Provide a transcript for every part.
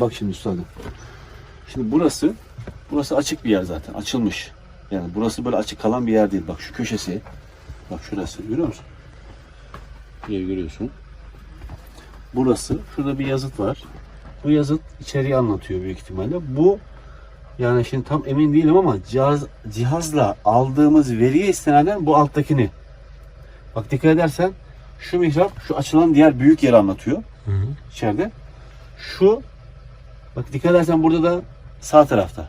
Bak şimdi üstadım. Şimdi burası burası açık bir yer zaten. Açılmış. Yani burası böyle açık kalan bir yer değil. Bak şu köşesi. Bak şurası. Görüyor musun? Burayı görüyorsun. Burası. Şurada bir yazıt var. Bu yazıt içeriği anlatıyor büyük ihtimalle. Bu yani şimdi tam emin değilim ama cihaz, cihazla aldığımız veriye istinaden bu alttakini. Bak dikkat edersen şu mihrap şu açılan diğer büyük yeri anlatıyor içeride. Şu bak dikkat edersen burada da sağ tarafta.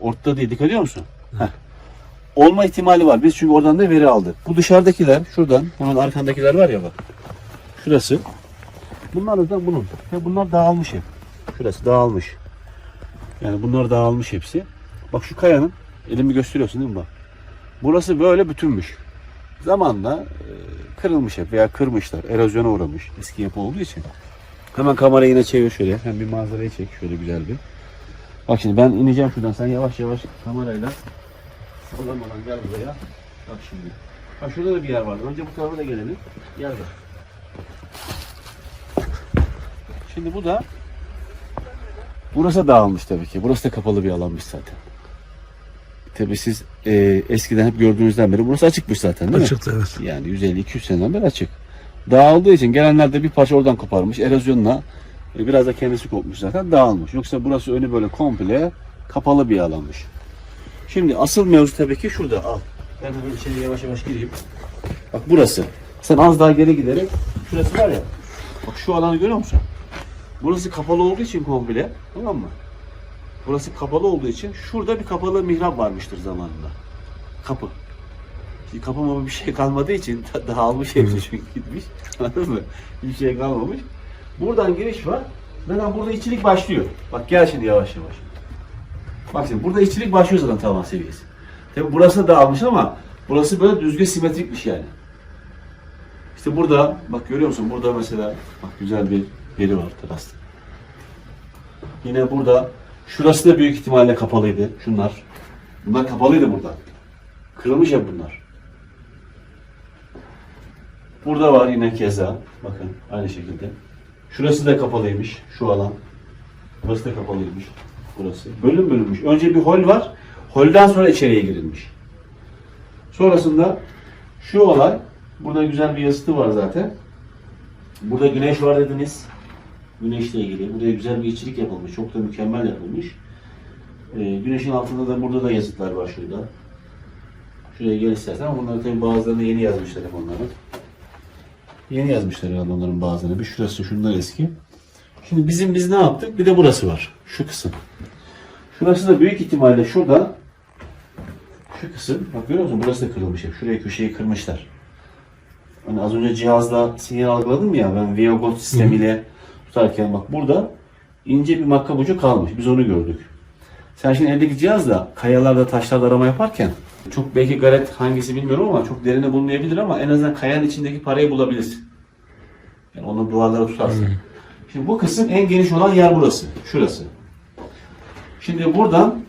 Ortada değil. Dikkat ediyor musun? Heh. Olma ihtimali var. Biz çünkü oradan da veri aldık. Bu dışarıdakiler şuradan hemen arkandakiler var ya bak. Şurası. Bunlar da bunun. Ve bunlar dağılmış hep. Şurası dağılmış. Yani bunlar dağılmış hepsi. Bak şu kayanın elimi gösteriyorsun değil mi bak. Burası böyle bütünmüş. Zamanla e, kırılmış hep veya kırmışlar. Erozyona uğramış. Eski yapı olduğu için. Hemen kamerayı yine çevir şöyle. Hem bir manzarayı çek şöyle güzel bir. Bak şimdi ben ineceğim şuradan. Sen yavaş yavaş kamerayla sallamadan gel buraya. Bak şimdi. Ha şurada da bir yer var. Önce bu tarafa da gelelim. Gel bak. Şimdi bu da Burası dağılmış tabii ki. Burası da kapalı bir alanmış zaten. Tabii siz e, eskiden hep gördüğünüzden beri burası açıkmış zaten değil mi? Açıktı evet. Yani 150-200 seneden beri açık. Dağıldığı için gelenler de bir parça oradan koparmış. Erozyonla e, biraz da kendisi kopmuş zaten dağılmış. Yoksa burası önü böyle komple kapalı bir alanmış. Şimdi asıl mevzu tabii ki şurada al. Ben hemen içeri yavaş yavaş gireyim. Bak burası. Sen az daha geri giderek şurası var ya. Bak şu alanı görüyor musun? Burası kapalı olduğu için komple. Tamam mı? Burası kapalı olduğu için şurada bir kapalı mihrap varmıştır zamanında. Kapı. Kapama bir şey kalmadığı için da- dağılmış hepsi çünkü gitmiş. Anladın mı? Bir şey kalmamış. Buradan giriş var. Zaten burada içilik başlıyor. Bak gel şimdi yavaş yavaş. Bak şimdi burada içilik başlıyor zaten tavan seviyesi. Tabi burası dağılmış ama burası böyle düzgün simetrikmiş yani. İşte burada bak görüyor musun? Burada mesela bak güzel bir yeri var terasta. Yine burada şurası da büyük ihtimalle kapalıydı. Şunlar. Bunlar kapalıydı burada. Kırılmış ya bunlar. Burada var yine keza. Bakın aynı şekilde. Şurası da kapalıymış. Şu alan. Burası da kapalıymış. Burası. Bölüm bölünmüş. Önce bir hol var. Holden sonra içeriye girilmiş. Sonrasında şu olay. Burada güzel bir yazıtı var zaten. Burada güneş var dediniz. Güneşle ilgili. Buraya güzel bir içerik yapılmış. Çok da mükemmel yapılmış. Ee, güneşin altında da burada da yazıtlar var şurada. Şuraya gel istersen bunları tabii bazılarını yeni yazmışlar hep. Yeni yazmışlar herhalde onların bazılarını. Bir şurası şunlar eski. Şimdi bizim biz ne yaptık? Bir de burası var. Şu kısım. Şurası da büyük ihtimalle şurada şu kısım. Bak görüyor musun? Burası da kırılmış hep. Şuraya köşeyi kırmışlar. Hani az önce cihazla sinyal algıladım ya ben Viagot sistemiyle tutarken bak burada ince bir makkap ucu kalmış. Biz onu gördük. Sen şimdi eldeki cihazla kayalarda taşlarda arama yaparken çok belki garet hangisi bilmiyorum ama çok derine bulunmayabilir ama en azından kayanın içindeki parayı bulabilirsin. Yani onu duvarlara tutarsın. Şimdi bu kısım en geniş olan yer burası. Şurası. Şimdi buradan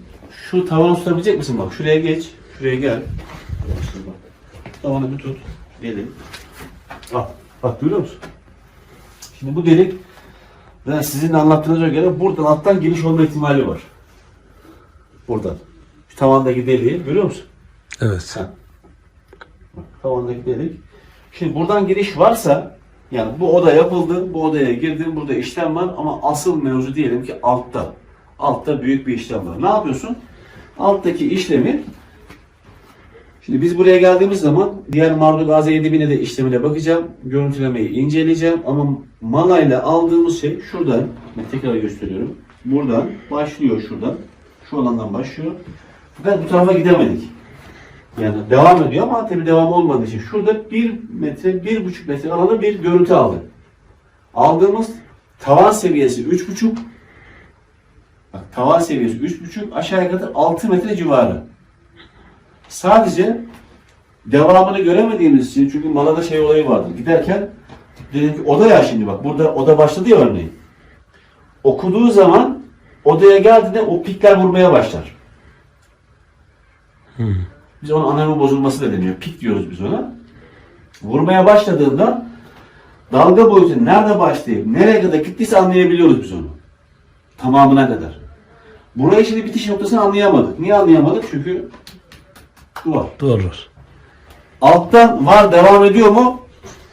şu tavanı tutabilecek misin? Bak şuraya geç. Şuraya gel. Tavanı bir tut. Gelin. Bak. Bak görüyor musun? Şimdi bu delik ve sizin anlattığınıza göre buradan alttan giriş olma ihtimali var. Buradan. Şu tavandaki deliği görüyor musun? Evet. Ha. Tavandaki delik. Şimdi buradan giriş varsa yani bu oda yapıldı, bu odaya girdin, burada işlem var ama asıl mevzu diyelim ki altta. Altta büyük bir işlem var. Ne yapıyorsun? Alttaki işlemi Şimdi biz buraya geldiğimiz zaman diğer Marduk AZ7000'e de işlemine bakacağım. Görüntülemeyi inceleyeceğim ama malayla aldığımız şey şuradan. Tekrar gösteriyorum. Buradan başlıyor şuradan. Şu alandan başlıyor. Ve bu tarafa gidemedik. Yani devam ediyor ama tabii devam olmadığı için şurada bir metre, bir buçuk metre alanda bir görüntü aldık. Aldığımız tavan seviyesi üç buçuk. Bak tavan seviyesi üç buçuk, aşağı yukarı 6 metre civarı. Sadece devamını göremediğimiz için çünkü malada şey olayı vardı. Giderken dedim ki oda ya şimdi bak burada oda başladı ya örneğin. Okuduğu zaman odaya geldiğinde o pikler vurmaya başlar. Biz ona anemi bozulması da deniyor. Pik diyoruz biz ona. Vurmaya başladığında dalga boyutu nerede başlayıp nereye kadar gittiyse anlayabiliyoruz biz onu. Tamamına kadar. Burayı şimdi bitiş noktasını anlayamadık. Niye anlayamadık? Çünkü duvar. Duvar var. Alttan var devam ediyor mu?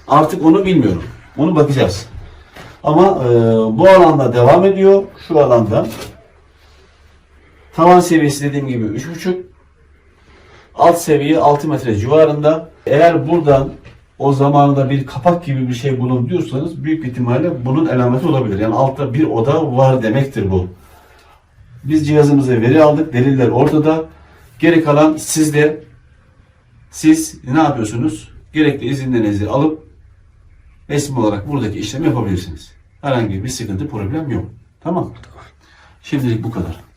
Artık onu bilmiyorum. Onu bakacağız. Ama e, bu alanda devam ediyor. Şu alanda. Tavan seviyesi dediğim gibi 3.5. Alt seviye 6 metre civarında. Eğer buradan o zamanında bir kapak gibi bir şey bulun diyorsanız büyük ihtimalle bunun alameti olabilir. Yani altta bir oda var demektir bu. Biz cihazımıza veri aldık. Deliller ortada. Geri kalan sizde. Siz ne yapıyorsunuz? Gerekli izinlerinizi alıp resmi olarak buradaki işlemi yapabilirsiniz. Herhangi bir sıkıntı, problem yok. Tamam. Şimdilik bu kadar.